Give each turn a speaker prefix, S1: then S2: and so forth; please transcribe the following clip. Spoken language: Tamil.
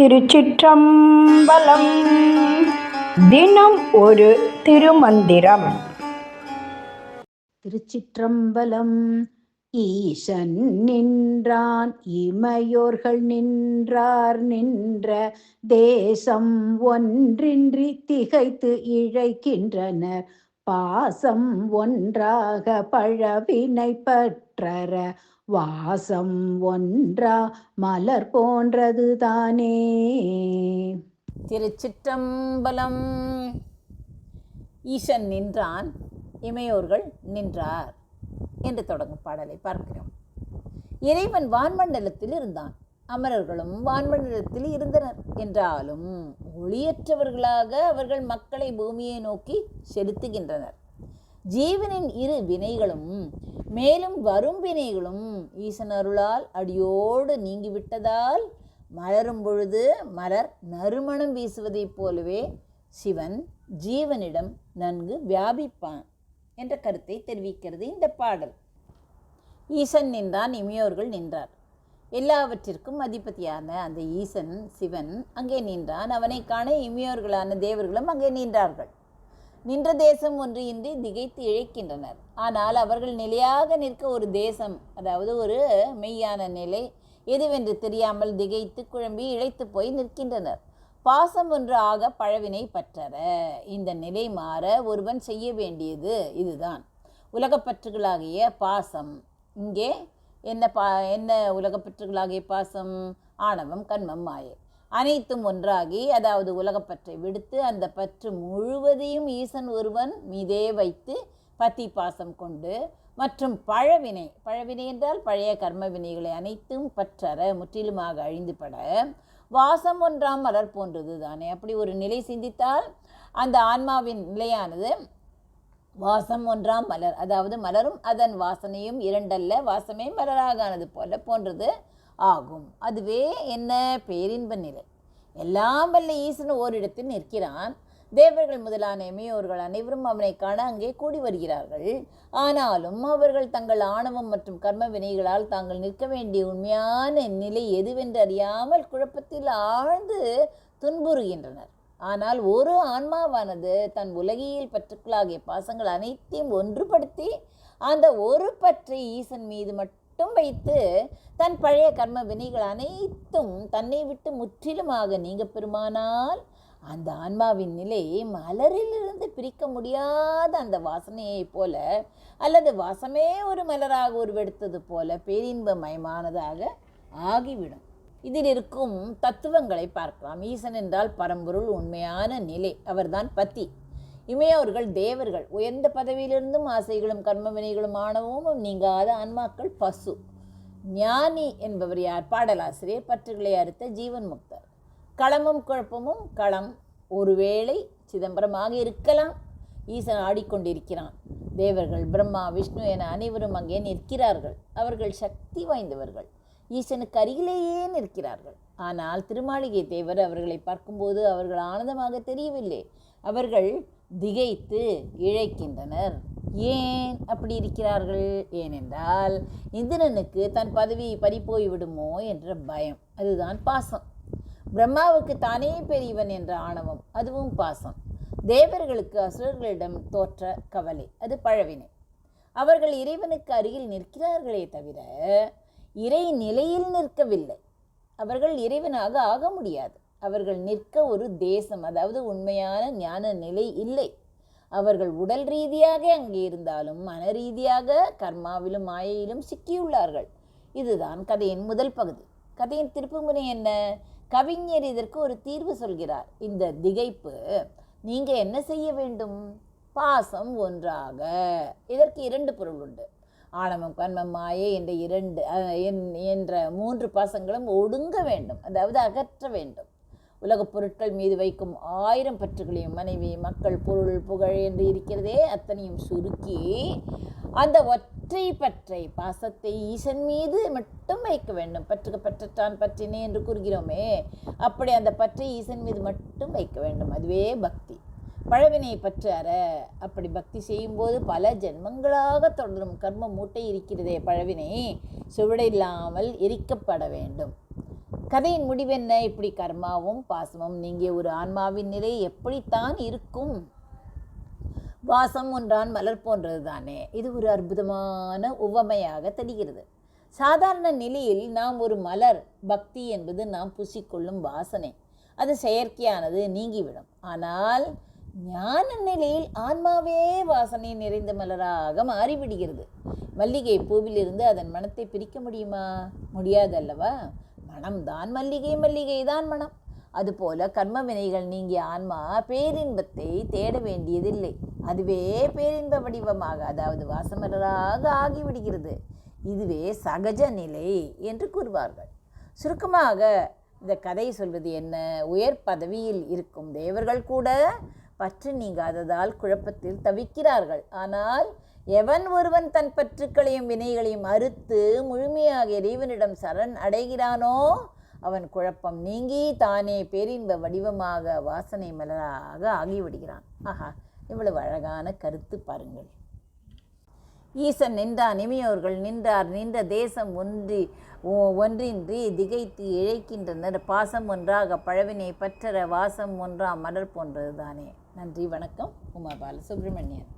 S1: திருச்சிற்றம்பலம். தினம் ஒரு திருமந்திரம்.
S2: திருச்சிற்றம்பலம். ஈசன் நின்றான் இமையோர்கள் நின்றார் நின்ற தேசம் ஒன்றின்றி திகைத்து இழைக்கின்றனர். பாசம் ஒன்றாக பழவினை பற்றற வாசம் ஒன்றா மலர் போன்றது தானே.
S3: திருச்சிற்றம்பலம். ஈசன் நின்றான் இமையோர்கள் நின்றார் என்று தொடங்கும் பாடலை பார்க்கிறோம். இறைவன் வான்மண்டலத்தில் இருந்தான் அமரர்களும் வான்மண்டலத்தில் இருந்தனர். என்றாலும் ஒளியற்றவர்களாக அவர்கள் மக்களை பூமியை நோக்கி செலுத்துகின்றனர். ஜீவனின் இரு வினைகளும் மேலும் வரும் வினைகளும் ஈசன் அருளால் அடியோடு நீங்கிவிட்டதால் மலரும் பொழுது மலர் நறுமணம் வீசுவதைப் போலவே சிவன் ஜீவனிடம் நன்கு வியாபிப்பான் என்ற கருத்தை தெரிவிக்கிறது இந்த பாடல். ஈசன் நின்றான் இமையோர்கள் நின்றார். எல்லாவற்றிற்கும் அதிபதியான அந்த ஈசன் சிவன் அங்கே நின்றான். அவனை காண இமையோர்களான தேவர்களும் அங்கே நின்றார்கள். நின்ற தேசம் ஒன்று இன்றி திகைத்து இழைக்கின்றனர். ஆனால் அவர்கள் நிலையாக நிற்க ஒரு தேசம் அதாவது ஒரு மெய்யான நிலை எதுவென்று தெரியாமல் திகைத்து குழம்பி இழைத்து போய் நிற்கின்றனர். பாசம் ஒன்று ஆக பழவினை பற்றற இந்த நிலை மாற ஒருவன் செய்ய வேண்டியது இதுதான். உலகப்பற்றுகளாகிய பாசம். இங்கே என்ன பா என்ன உலகப்பற்றுகளாகிய பாசம்? ஆணவம் கண்மம் மாயை. அனைத்தும் ஒன்றாகி அதாவது உலகப்பற்றை விடுத்து அந்த பற்று முழுவதையும் ஈசன் ஒருவன் மீதே வைத்து பத்தி பாசம் கொண்டு மற்றும் பழவினை பழவினை என்றால் பழைய கர்ம வினைகளை அனைத்தும் பற்றற முற்றிலுமாக அழிந்துபட வாசம் ஒன்றாம் மலர் போன்றது தானே அப்படி ஒரு நிலை சிந்தித்தால் அந்த ஆன்மாவின் நிலையானது வாசம் ஒன்றாம் மலர் அதாவது மலரும் அதன் வாசனையும் இரண்டல்ல வாசமே மலராகானது போல போன்றது. ஆகும். அதுவே என்ன? பேரின்ப நிலை. எல்லாம் வல்ல ஈசன் ஓரிடத்தில் நிற்கிறான். தேவர்கள் முதலான எமையோர்கள் அனைவரும் அவனை காண அங்கே கூடி வருகிறார்கள். ஆனாலும் அவர்கள் தங்கள் ஆணவம் மற்றும் கர்ம வினைகளால் தாங்கள் நிற்க வேண்டிய உண்மையான நிலை எதுவென்று அறியாமல் குழப்பத்தில் ஆழ்ந்து துன்புறுகின்றனர். ஆனால் ஒரு ஆன்மாவானது தன் உலகியல் பற்றுக்களாகிய பாசங்கள் அனைத்தையும் ஒன்றுபடுத்தி அந்த ஒரு பற்றை ஈசன் மீது மட்டும் வைத்து தன் பழைய கர்ம வினைகள் அனைத்தும் தன்னை விட்டு முற்றிலுமாக நீங்க பெருமானால் அந்த ஆன்மாவின் நிலை மலரிலிருந்து பிரிக்க முடியாத அந்த வாசனையைப் போல அல்லது வாசமே ஒரு மலராக உருவெடுத்தது போல பேரின்பமயமானதாக ஆகிவிடும். இதில் இருக்கும் தத்துவங்களை பார்க்கலாம். ஈசன் என்றால் பரம்பொருள் உண்மையான நிலை. அவர்தான் பத்தி. இமையோர்கள் தேவர்கள் உயர்ந்த பதவியிலிருந்தும் ஆசைகளும் கர்மவினைகளும் ஆணவமும் நீங்காத ஆன்மாக்கள் பசு. ஞானி என்பவர் யார்? பாடலாசிரியர் பற்றுகளை அறுத்த ஜீவன் முக்தர். களமும் குழப்பமும் களம் ஒருவேளை சிதம்பரமாக இருக்கலாம். ஈசன் ஆடிக்கொண்டிருக்கிறான். தேவர்கள் பிரம்மா விஷ்ணு என அனைவரும் அங்கே நிற்கிறார்கள். அவர்கள் சக்தி வாய்ந்தவர்கள். ஈசனுக்கு அருகிலேயே நிற்கிறார்கள். ஆனால் திருமாளிகை தேவர் அவர்களை பார்க்கும்போது அவர்கள் ஆனந்தமாக தெரியவில்லை. அவர்கள் திகைத்து இழைக்கின்றனர். ஏன் அப்படி இருக்கிறார்கள்? ஏனென்றால் இந்திரனுக்கு தன் பதவி பறிப்போய் விடுமோ என்ற பயம். அதுதான் பாசம். பிரம்மாவுக்கு தானே பெரியவன் என்ற ஆணவம். அதுவும் பாசம். தேவர்களுக்கு அசுரர்களிடம் தோற்ற கவலை. அது பழவினை. அவர்கள் இறைவனுக்கு அருகில் நிற்கிறார்களே தவிர இறை நிலையில் நிற்கவில்லை. அவர்கள் இறைவனாக ஆக முடியாது. அவர்கள் நிற்க ஒரு தேசம் அதாவது உண்மையான ஞான நிலை இல்லை. அவர்கள் உடல் ரீதியாக அங்கே இருந்தாலும் மன ரீதியாக கர்மாவிலும் மாயையிலும் சிக்கியுள்ளார்கள். இதுதான் கதையின் முதல் பகுதி. கதையின் திருப்புமுனை என்ன? கவிஞர் இதற்கு ஒரு தீர்வு சொல்கிறார். இந்த திகைப்பு நீங்கள் என்ன செய்ய வேண்டும்? பாசம் ஒன்றாக. இதற்கு இரண்டு பொருள் உண்டு. ஆணவம் கண்மம் மாயை என்ற இரண்டு என்ற மூன்று பாசங்களும் ஒடுங்க வேண்டும் அதாவது அகற்ற வேண்டும். உலகப் பொருட்கள் மீது வைக்கும் ஆயிரம் பற்றுகளையும் மனைவி மக்கள் பொருள் புகழ் என்று இருக்கிறதே அத்தனையும் சுருக்கி அந்த ஒற்றை பற்றை பாசத்தை ஈசன் மீது மட்டும் வைக்க வேண்டும். பற்றுக்கு பற்றத்தான் பற்றினே என்று கூறுகிறோமே அப்படி அந்த பற்றை ஈசன் மீது மட்டும் வைக்க வேண்டும். அதுவே பக்தி. பழவினை பற்று அற. அப்படி பக்தி செய்யும்போது பல ஜென்மங்களாக தொடரும் கர்ம மூட்டை இருக்கிறதே பழவினை. சுவடில்லாமல் எரிக்கப்பட வேண்டும். கதையின் முடிவென்ன இப்படி கர்மாவும் பாசமும் நீங்கிய ஒரு ஆன்மாவின் நிலை எப்படித்தான் இருக்கும்? வாசம் ஒன்றான் மலர் போன்றது தானே இது ஒரு அற்புதமான உவமையாக தெரிகிறது. சாதாரண நிலையில் நாம் ஒரு மலர் பக்தி என்பது நாம் பூசிக்கொள்ளும் வாசனை. அது செயற்கையானது நீங்கிவிடும். ஆனால் ஞான நிலையில் ஆன்மாவே வாசனை நிறைந்த மலராக மாறிவிடுகிறது. மல்லிகை பூவிலிருந்து அதன் மனத்தை பிரிக்க முடியுமா? முடியாதல்லவா? மனம்தான் மல்லிகை மல்லிகை தான் மனம். அதுபோல கர்ம வினைகள் நீங்கிய ஆன்மா பேரின்பத்தை தேட வேண்டியதில்லை. அதுவே பேரின்ப வடிவமாக அதாவது வாசமலராக ஆகிவிடுகிறது. இதுவே சகஜ நிலை என்று கூறுவார்கள். சுருக்கமாக இந்த கதை சொல்வது என்ன? உயர் பதவியில் இருக்கும் தேவர்கள் கூட பற்று நீங்காததால் குழப்பத்தில் தவிக்கிறார்கள். ஆனால் எவன் ஒருவன் தன் பற்றுக்களையும் வினைகளையும் அறுத்து முழுமையாக இறைவனிடம் சரண் அடைகிறானோ அவன் குழப்பம் நீங்கி தானே பேரின்ப வடிவமாக வாசனை மலராக ஆகிவிடுகிறான். ஆஹா இவ்வளவு அழகான கருத்து பாருங்கள். ஈசன் நின்றான் இமையோர்கள் நின்றார் நின்ற தேசம் ஒன்றி ஒ- ஒன்றின்றி திகைத்து இழைக்கின்றனர். பாசம் ஒன்றாக பழவினை பற்றற வாசம் ஒன்றாம் மலர் போன்றது தானே நன்றி வணக்கம். உமா பாலசுப்ரமணியன்.